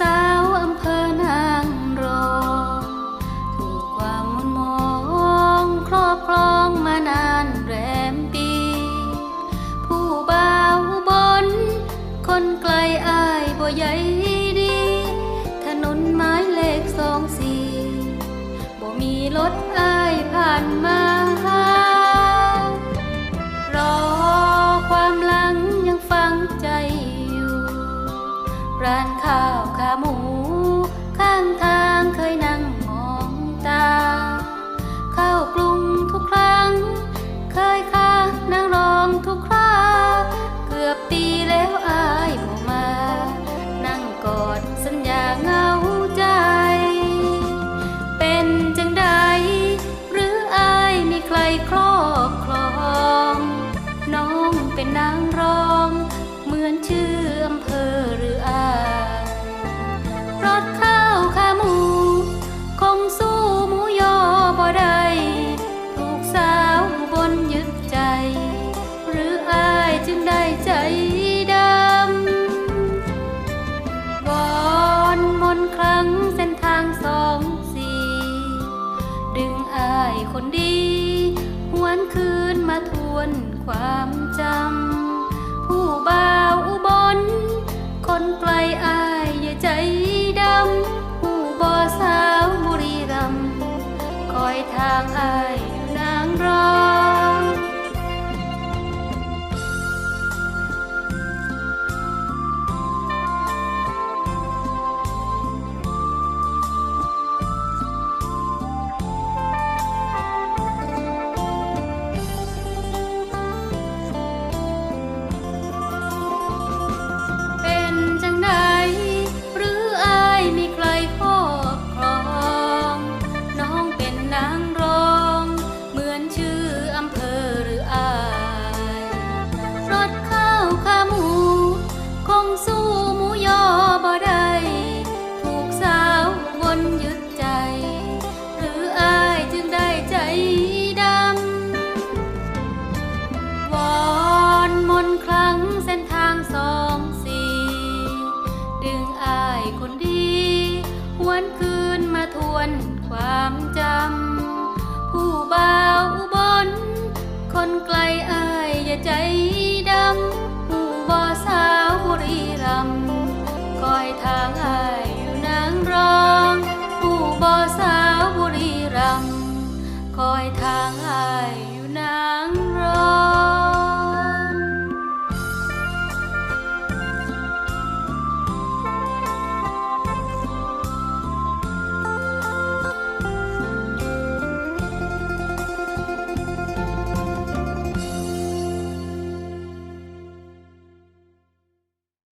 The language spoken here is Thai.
สาวอำเภอนางรองถูกความมุนมองครอบครองมานานแรมปี ผู้บ่าวบน คนไกลอายบ่ใหญ่ดี ถนนไม้เลขสองสี่บ่มีรถอายผ่านมา ข้าขาหมู ข้างทางเคยนั่งมองตา เข้ากรุงทุกครั้ง เคยค้านั่งรองทุกคราเกือบปีแล้วอายบ่มา นั่งกอดสัญญาเงาใจ เป็นจังใด หรืออายมีใครครอบครอง น้องเป็นนางรอง ดึงอายคนดีหวนคืนมาทวนความจำ ผู้บ่าวอุบล คนไกลอายอย่าใจดำ ผู้บ่สาวบุรีรัมย์คอยทางอาย นคลังเส้นทางสองสี่ ดึงอายคนดีหวนคืนมาทวนความจำ ผู้บ่าวบนคนไกลอายอย่าใจ